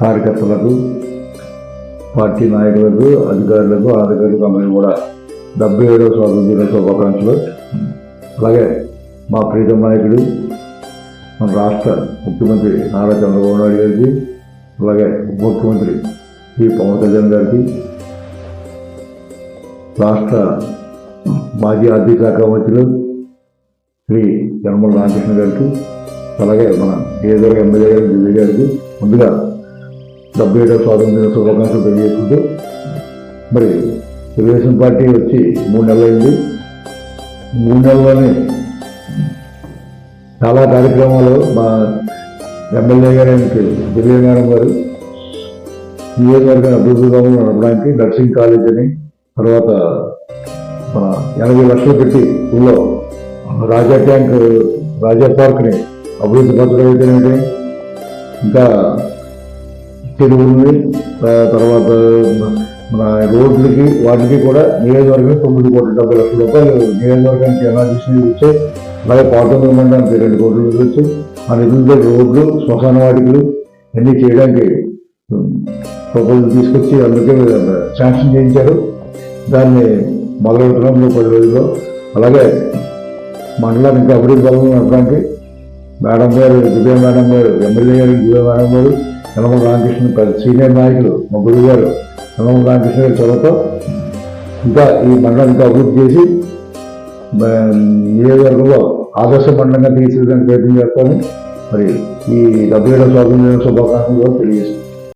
కార్యకర్తలకు పార్టీ నాయకులకు అధికారులకు ఆధికారులకు అందరికీ కూడా డెబ్బై ఏడవ స్వాతంత్ర శుభాకాంక్షలు. అలాగే మా ప్రీతం నాయకుడు మన రాష్ట్ర ముఖ్యమంత్రి నారా చంద్రబాబు నాయుడు గారికి అలాగే ఉప ముఖ్యమంత్రి శ్రీ పవన్ కళ్యాణ్ గారికి రాష్ట్ర మాజీ ఆర్థిక శాఖ మంత్రులు శ్రీ యనమల రామకృష్ణ గారికి అలాగే మన ఏదో ఎమ్మెల్యే గారి దివ్య గారికి ముందుగా డెబ్బై ఏడవ స్వాతంత్ర శుభాకాంక్షలు తెలియజేసుకుంటూ మరి తెలుగుదేశం పార్టీ వచ్చి మూడు నెలలైంది. అయింది మూడు నెలల్లోనే చాలా కార్యక్రమాలు మా ఎమ్మెల్యే గారు దివ్య మేడం గారు నియోజకవర్గం అభివృద్ధిగా నడపడానికి నర్సింగ్ కాలేజ్ అని తర్వాత మన ఎనభై లక్షలు పెట్టి ఊళ్ళో రాజా ట్యాంక్ రాజా పార్క్ని అభివృద్ధి పరచడం అయితే ఇంకా చెరువుల్ని తర్వాత మన రోడ్లకి వాటికి కూడా నియోజకవర్గం తొమ్మిది కోట్ల డెబ్బై లక్షల రూపాయలు నియోజకవర్గానికి ఎనాలిసిస్ వచ్చాయి అలాగే పాటొందల మండలానికి రెండు కోట్ల రూపాయలు వచ్చాయి ఆ నిధులతో రోడ్లు శ్మశాన వాటికలు అన్నీ చేయడానికి ప్రపోజల్ తీసుకొచ్చి అందుకే శాంక్షన్ చేయించారు. దాన్ని మొదలెట్టడంలో పది రోజుల్లో అలాగే మండలానికి అభివృద్ధి పనులు నడపడానికి మేడం గారు దివ్య మేడం గారు ఎమ్మెల్యే గారు దివ్య మేడం గారు యనమల రామకృష్ణ పెద్ద సీనియర్ నాయకులు మా గురువు గారు యనమల రామకృష్ణ గారి చొరవతో ఇంకా ఈ మండలాన్ని ఇంకా అభివృద్ధి చేసి నియోజకవర్గంలో ఆదర్శ మండలంగా తీర్చిదిద్దడానికి ప్రయత్నం చేస్తామని మరి ఈ డెబ్బై ఏడవ స్వాతంత్ర దిన శుభాకాంక్షలు తెలియజేస్తున్నాను